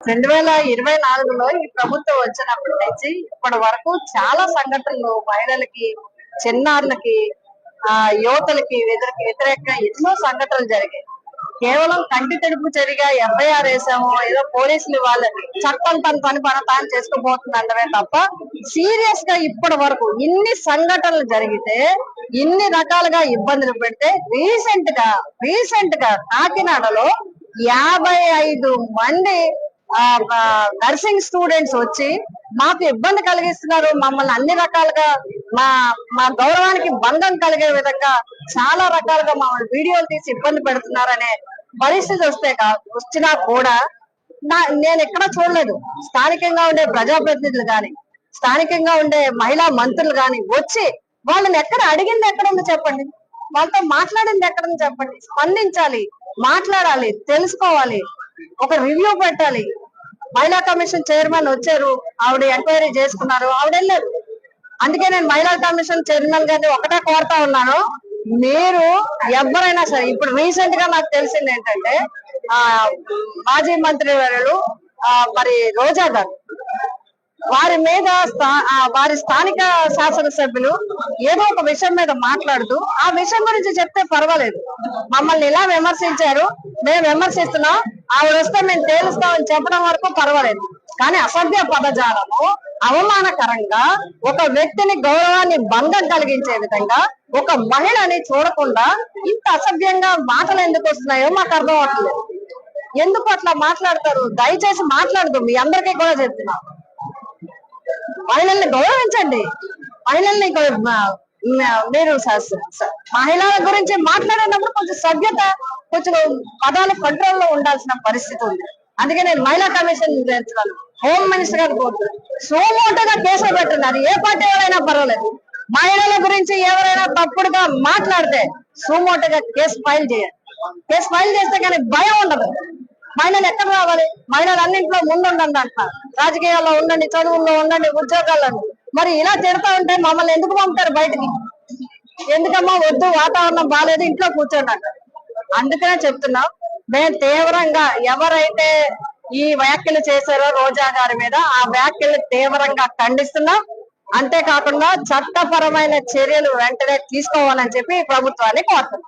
రెండు వేల ఇరవై నాలుగులో ఈ ప్రభుత్వం వచ్చినప్పటి నుంచి ఇప్పటి వరకు చాలా సంఘటనలు మహిళలకి చిన్నారులకి ఆ యువతలకి వ్యతిరేక వ్యతిరేకంగా ఎన్నో సంఘటనలు జరిగాయి. కేవలం కంటి తెడుపు జరిగా ఎఫ్ఐఆర్ వేసాము ఏదో పోలీసులు వాళ్ళ చట్టం తన పని పని తాను చేసుకోబోతుంది తప్ప సీరియస్గా ఇప్పటి వరకు ఇన్ని సంఘటనలు జరిగితే ఇన్ని రకాలుగా ఇబ్బందులు పెడితే రీసెంట్గా రీసెంట్గా కాకినాడలో యాభై ఐదు మంది నర్సింగ్ స్టూడెంట్స్ వచ్చి మాకు ఇబ్బంది కలిగిస్తున్నారు. మమ్మల్ని అన్ని రకాలుగా మా మా గౌరవానికి భంగం కలిగే విధంగా చాలా రకాలుగా మమ్మల్ని వీడియోలు తీసి ఇబ్బంది పెడుతున్నారనే పరిస్థితి వస్తే వచ్చినా కూడా నా నేను ఎక్కడ చూడలేదు. స్థానికంగా ఉండే ప్రజాప్రతినిధులు కానీ స్థానికంగా ఉండే మహిళా మంత్రులు కానీ వచ్చి వాళ్ళని ఎక్కడ అడిగింది ఎక్కడుంది చెప్పండి. వాళ్ళతో మాట్లాడింది ఎక్కడ ఉంది చెప్పండి. స్పందించాలి మాట్లాడాలి తెలుసుకోవాలి ఒక రివ్యూ పెట్టాలి. మహిళా కమిషన్ చైర్మన్ వచ్చారు. ఆవిడ ఎంక్వైరీ చేసుకున్నారు. ఆవిడ వెళ్ళారు. అందుకే నేను మహిళా కమిషన్ చైర్మన్ గారిని ఒకటే కోరుతా ఉన్నాను. మీరు ఎవరైనా సరే ఇప్పుడు రీసెంట్గా నాకు తెలిసింది ఏంటంటే ఆ మాజీ మంత్రి వర్యులు ఆ, మరి రోజా గారు వారి మీద స్థా- వారి స్థానిక శాసనసభ్యులు ఏదో ఒక విషయం మీద మాట్లాడుతూ ఆ విషయం గురించి చెప్తే పర్వాలేదు. మమ్మల్ని ఇలా విమర్శించారు మేము విమర్శిస్తున్నాం ఆవిడ వస్తే మేము తేలుస్తామని చెప్పడం వరకు పర్వాలేదు. కానీ అసభ్య పదజాలము అవమానకరంగా ఒక వ్యక్తిని గౌరవాన్ని భంగం కలిగించే విధంగా ఒక మహిళని చూడకుండా ఇంత అసభ్యంగా మాటలు ఎందుకు వస్తున్నాయో మాకు అర్థం అవట్లేదు ఎందుకు అట్లా మాట్లాడతారు? దయచేసి మాట్లాడదు మీ అందరికీ కూడా చెప్తున్నాను. మహిళల్ని గౌరవించండి. మహిళల్ని మీరు మహిళల గురించి మాట్లాడేటప్పుడు కొంచెం సభ్యత కొంచెం పదాలు కంట్రోల్లో ఉండాల్సిన పరిస్థితి ఉంది. అందుకే నేను మహిళా కమిషన్ చేస్తున్నాను. హోమ్ మినిస్టర్ గారు కోరుతున్నాను సోమోటోగా కేసులు పెట్టున్నారు. ఏ పార్టీ ఎవరైనా పర్వాలేదు. మహిళల గురించి ఎవరైనా తప్పుడుగా మాట్లాడితే సుమోటోగా కేసు ఫైల్ చేయాలి. కేసు ఫైల్ చేస్తే కానీ భయం ఉండదు. మహిళలు ఎక్కడ రావాలి మహిళలు అన్నింటిలో ముందుండండి అంటున్నారు రాజకీయాల్లో ఉండండి చదువుల్లో ఉండండి ఉద్యోగాల్లో మరి ఇలా తిడతా ఉంటే మమ్మల్ని ఎందుకు పంపుతారు బయటికి? ఎందుకమ్మా వద్దు వాతావరణం బాగాలేదు ఇంట్లో కూర్చోండి అంటారు అందుకనే చెప్తున్నాం మేము తీవ్రంగా ఎవరైతే ఈ వ్యాఖ్యలు చేశారో రోజా గారి మీద ఆ వ్యాఖ్యలు తీవ్రంగా ఖండిస్తున్నాం. అంతేకాకుండా చట్టపరమైన చర్యలు వెంటనే తీసుకోవాలని చెప్పి ప్రభుత్వాన్ని కోరుతున్నాం.